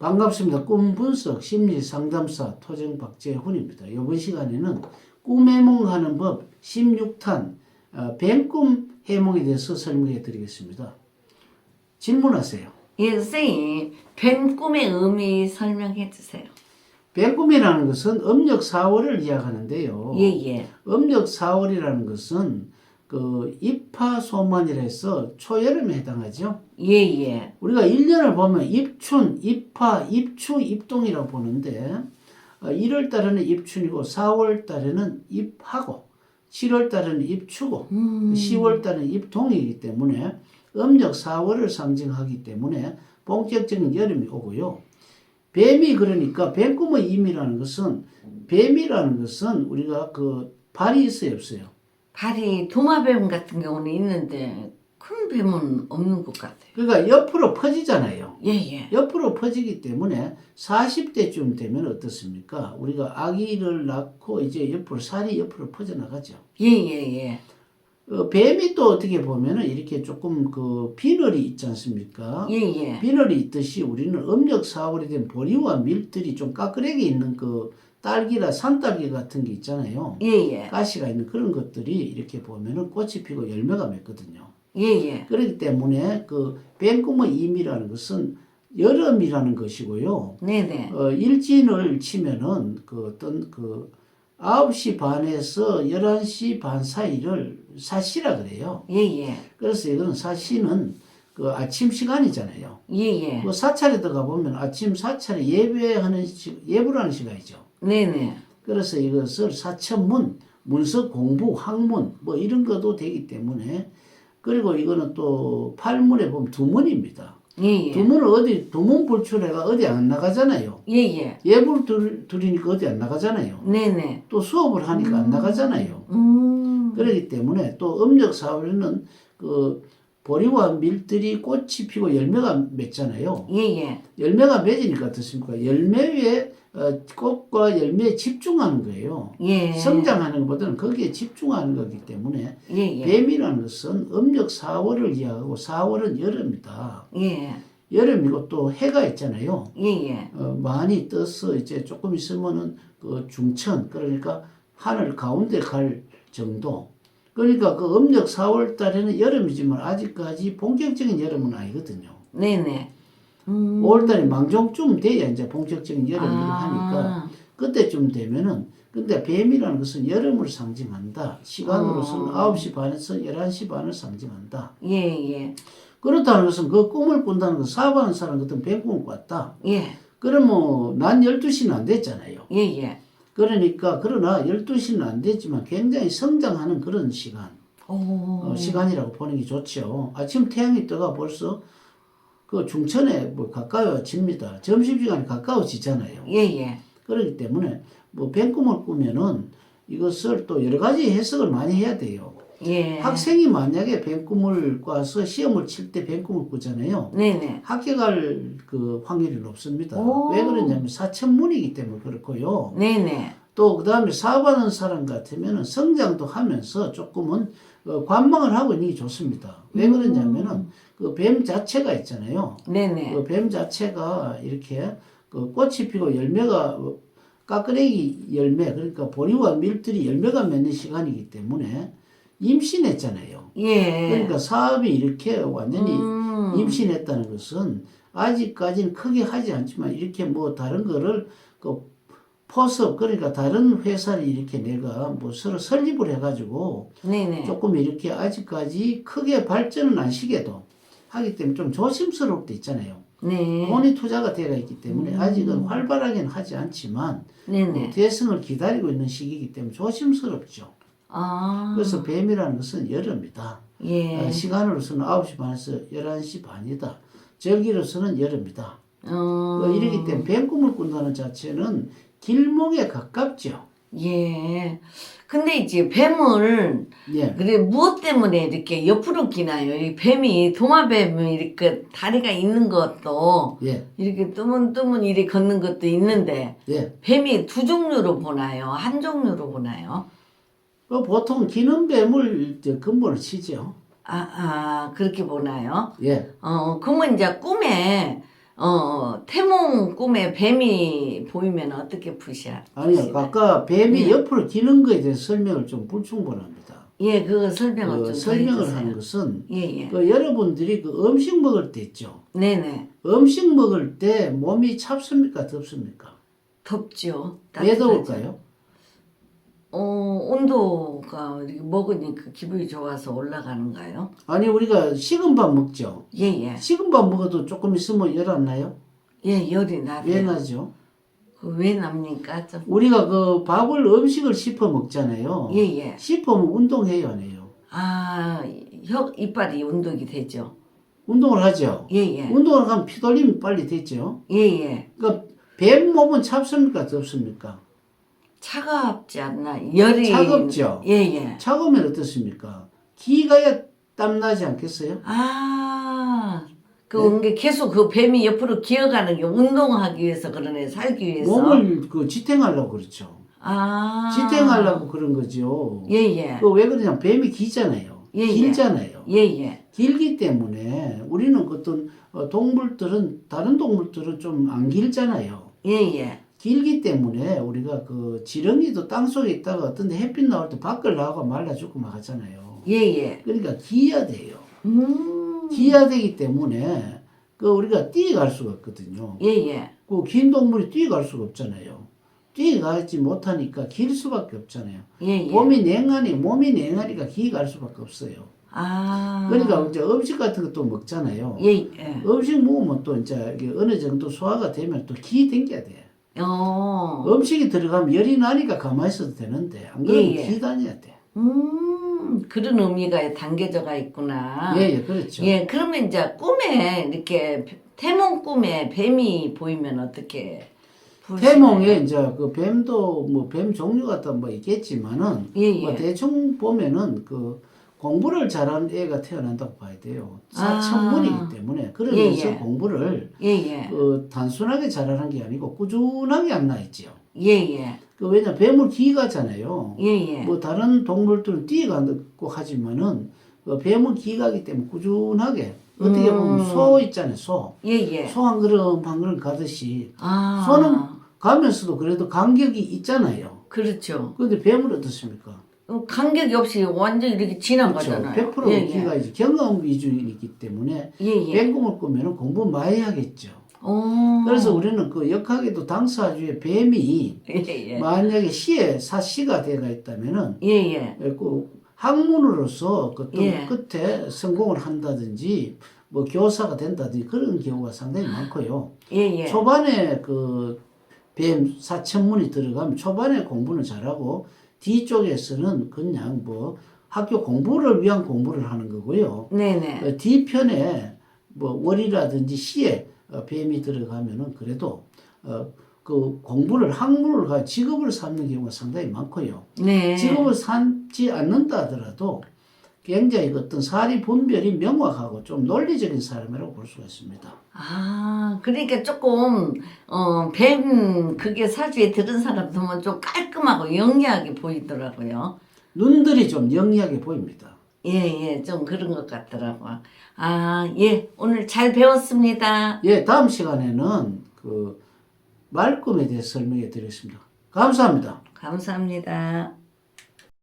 반갑습니다. 꿈 분석 심리 상담사 토정 박재훈입니다. 이번 시간에는 꿈 해몽하는 법 16탄 어, 뱀꿈 해몽에 대해서 설명해 드리겠습니다. 질문하세요. 예, 선생님, 뱀 꿈의 의미 설명해 주세요. 뱀꿈이라는 것은 음력 4월을 이야기하는데요. 예, 예. 음력 4월이라는 것은 그 입하소만이라 해서 초여름에 해당하죠. 예, 예. 우리가 1년을 보면 입춘, 입하, 입추, 입동이라고 보는데 1월 달에는 입춘이고 4월 달에는 입하고 7월 달에는 입추고 음. 10월 달에는 입동이기 때문에 음력 4월을 상징하기 때문에 본격적인 여름이 오고요. 뱀이 그러니까 뱀꿈의 의미라는 것은 뱀이라는 것은 우리가 그 발이 있어요 없어요? 발이 도마뱀 같은 경우는 있는데 큰 뱀은 없는 것 같아요. 그러니까 옆으로 퍼지잖아요. 예, 예. 옆으로 퍼지기 때문에 40대쯤 되면 어떻습니까? 우리가 아기를 낳고 이제 옆으로 살이 옆으로 퍼져나가죠. 예, 예, 예. 어, 뱀이 또 어떻게 보면은 이렇게 조금 그 비늘이 있지 않습니까? 예, 예. 비늘이 있듯이 우리는 음력 4월이 된 보리와 밀들이 좀 까끌하게 있는 그 딸기라 산딸기 같은 게 있잖아요. 예, 예. 가시가 있는 그런 것들이 이렇게 보면은 꽃이 피고 열매가 맺거든요. 예, 예. 그렇기 때문에 그 뱀꿈의 의미라는 것은 여름이라는 것이고요. 네, 네. 어, 일진을 치면은 그 어떤 그 9시 반에서 11시 반 사이를 사시라 그래요. 예, 예. 그래서 이거는 사시는 그 아침 시간이잖아요. 예, 예. 그 사찰에 들어가 보면 아침 사찰에 예배하는 시, 예불 하는 시간이죠. 네, 네. 그래서 이것을 사천문, 문서 공부, 학문 뭐 이런 것도 되기 때문에 그리고 이거는 또 팔문에 보면 두문입니다. 예, 예. 두문을 어디 두문 불출해가 어디 안 나가잖아요. 예, 예. 예불 들, 드리니까 어디 안 나가잖아요. 네, 네. 또 수업을 하니까 안 나가잖아요. 음. 그렇기 때문에 또 음력 4월에는 그 보리와 밀들이 꽃이 피고 열매가 맺잖아요. 예, 예. 열매가 맺으니까 어떻습니까? 열매에 어, 꽃과 열매에 집중하는 거예요. 예. 성장하는 것보다는 거기에 집중하는 거기 때문에 예, 예. 뱀이라는 것은 음력 4월을 이야기하고 4월은 여름이다. 예. 여름이고 또 해가 있잖아요. 예, 예. 어, 많이 떠서 이제 조금 있으면은 그 중천 그러니까 하늘 가운데 갈 정도. 그러니까 그 음력 4월 달에는 여름이지만 아직까지 본격적인 여름은 아니거든요. 네, 네. 음. 5월 달에 망종쯤 돼야 이제 본격적인 여름을 아. 하니까 그때쯤 되면은 근데 뱀이라는 것은 여름을 상징한다. 시간으로서는 어. 9시 반에서 11시 반을 상징한다. 예, 예. 그렇다는 것은 그 꿈을 꾼다는 것, 사업하는 사람 같은 뱀꿈을 꿨다. 예. 그러면 난 12시는 안 됐잖아요. 예, 예. 그러니까 그러나 12시는 안 됐지만 굉장히 성장하는 그런 시간 오. 어, 시간이라고 보는 게 좋죠. 아침 태양이 떠가 벌써 그 중천에 뭐 가까워집니다. 점심시간이 가까워지잖아요. 예, 예. 그렇기 때문에 뭐 뱀꿈을 꾸면은 이것을 또 여러 가지 해석을 많이 해야 돼요. 예. 학생이 만약에 뱀꿈을 꿔서 시험을 칠 때 뱀꿈을 꾸잖아요. 네네. 합격할 그 확률이 높습니다. 오. 왜 그러냐면 사천문이기 때문에 그렇고요. 네네. 또 그다음에 사업하는 사람 같으면은 성장도 하면서 조금은 어, 관망을 하고 있는 게 좋습니다. 왜 음. 그러냐면은 그 뱀 자체가 있잖아요. 네네. 그 뱀 자체가 이렇게 그 꽃이 피고 열매가 어, 까끄레기 열매 그러니까 보리와 밀들이 열매가 맺는 시간이기 때문에 임신했잖아요. 예. 그러니까 사업이 이렇게 완전히 음. 임신했다는 것은 아직까지는 크게 하지 않지만 이렇게 뭐 다른 거를 그 포섭 그러니까 다른 회사를 이렇게 내가 뭐 서로 설립을 해가지고 네네. 조금 이렇게 아직까지 크게 발전은 안 시게도 하기 때문에 좀 조심스러울 때 있잖아요. 네. 돈이 투자가 되어 있기 때문에 음. 아직은 활발하게는 하지 않지만 네네. 대승을 기다리고 있는 시기이기 때문에 조심스럽죠. 아. 그래서 뱀이라는 것은 여름이다. 예. 어, 시간으로서는 9시 반에서 11시 반이다. 절기로서는 여름이다. 어. 어, 이러기 때문에 뱀 꿈을 꾼다는 자체는 길목에 가깝죠. 예. 근데 이제 뱀을 예. 그래 무엇 때문에 이렇게 옆으로 끼나요? 이 뱀이 도마뱀이 이렇게 다리가 있는 것도 예. 이렇게 뜨문뜨문 이리 걷는 것도 있는데 예. 뱀이 두 종류로 보나요? 한 종류로 보나요? 어, 보통 기는 뱀을 이제 근본을 치죠. 아, 아 그렇게 보나요? 예. 어 그러면 이제 꿈에 어, 태몽 꿈에 뱀이 보이면 어떻게 푸셔? 아니요, 아까 뱀이 네. 옆으로 기는 거에 대해서 설명을 좀 불충분합니다. 예, 그거 설명을 그 좀 설명을. 하는 것은 예, 예. 그 여러분들이 그 음식 먹을 때 있죠. 네네. 음식 먹을 때 몸이 찹습니까, 덥습니까? 덥죠. 왜 따뜻하죠. 더울까요? 어, 온도가 먹으니까 기분이 좋아서 올라가는가요? 아니 우리가 식은 밥 먹죠. 예, 예. 식은 밥 먹어도 조금 있으면 열 안 나요? 예, 열이 나요. 왜 나죠? 그왜 납니까? 좀. 우리가 그 밥을 음식을 씹어 먹잖아요. 예, 예. 씹으면 운동해요, 안 해요? 아, 혀, 이빨이 운동이 되죠. 운동을 하죠. 예, 예. 운동을 하면 피돌림이 빨리 되죠. 예, 예. 그러니까 뱀 몸은 찹습니까, 덥습니까? 차갑지 않나? 열이. 차갑죠. 예, 예. 차가우면 어떻습니까? 기가야 땀 나지 않겠어요? 아, 그, 네. 게 계속 그 뱀이 옆으로 기어가는 게 운동하기 위해서 그러네, 살기 위해서. 몸을 그 지탱하려고 그렇죠. 아. 지탱하려고 그런 거죠. 예, 예. 그 왜 그러냐 뱀이 기잖아요. 예, 예. 길잖아요. 예, 예. 길기 때문에 우리는 그 어떤 어, 동물들은 다른 동물들은 좀 안 길잖아요. 예, 예. 길기 때문에 우리가 그 지렁이도 땅 속에 있다가 어떤 데 햇빛 나올 때 밖을 나가고 말라 죽고 막 하잖아요. 예, 예. 그러니까 기야 돼요. 음. 기야 되기 때문에 그 우리가 뛰어갈 수가 없거든요. 예, 예. 그 긴 동물이 뛰어갈 수가 없잖아요. 뛰어가지 못하니까 길 수밖에 없잖아요. 예, 예. 몸이 냉하니 몸이 냉하니까 기갈 수밖에 없어요. 아. 그러니까 이제 음식 같은 것도 먹잖아요. 예, 예. 음식 먹으면 또 이제 어느 정도 소화가 되면 또 기 땡겨야 돼. 어. 음식이 들어가면 열이 나니까 가만히 있어도 되는데 안 그러면 예, 예. 기 다녀야 돼. 음, 그런 의미가 담겨져가 있구나. 예, 예, 그렇죠. 예, 그러면 이제 꿈에 이렇게 태몽 꿈에 뱀이 보이면 어떻게 부르시나요? 태몽에 이제 그 뱀도 뭐 뱀 종류가 또 뭐 있겠지만은 예, 뭐 예. 대충 보면은 그 공부를 잘하는 애가 태어난다고 봐야 돼요. 아. 사천문이기 때문에 그러면서 예, 예. 공부를 예, 예. 그 단순하게 잘하는 게 아니고 꾸준하게 안 나 있지요. 예, 예. 그 왜냐 뱀은 기가잖아요. 예, 예. 뭐 다른 동물들은 뛰어가고 하지만은 그 뱀은 기가기 때문에 꾸준하게 어떻게 보면 음. 소 있잖아요. 소. 예, 예. 소한 그릇 한 그릇 가듯이 아. 소는 가면서도 그래도 간격이 있잖아요. 그렇죠. 그런데 뱀은 어떻습니까? 어, 간격이 없이 완전 이렇게 지나가잖아요. 100% 예, 예. 기가 이제 경험 위주이기 때문에 예, 예. 뱀꿈을 꾸면은 공부 많이 하겠죠. 어. 그래서 우리는 그 역학에도 당사주의 뱀이 예, 예. 만약에 시에 사시가 되가 있다면은 예, 예. 그 학문으로서 그 예. 끝에 성공을 한다든지 뭐 교사가 된다든지 그런 경우가 상당히 많고요. 예, 예. 초반에 그 뱀 사천문이 들어가면 초반에 공부는 잘하고 뒤쪽에서는 그냥 뭐 학교 공부를 위한 공부를 하는 거고요. 네네. 어, 뒤편에 뭐 월이라든지 시에 어, 뱀이 들어가면은 그래도 어, 그 공부를 학문을 가 직업을 삼는 경우가 상당히 많고요. 네. 직업을 삼지 않는다 하더라도 굉장히 그 어떤 사리 분별이 명확하고 좀 논리적인 사람이라고 볼 수가 있습니다. 아, 그러니까 조금, 어, 뱀, 그게 사주에 들은 사람 보면 좀 깔끔하고 영리하게 보이더라고요. 눈들이 좀 영리하게 보입니다. 예, 예, 좀 그런 것 같더라고요. 아, 예, 오늘 잘 배웠습니다. 예, 다음 시간에는 그 말꿈에 대해 설명해 드리겠습니다. 감사합니다. 감사합니다.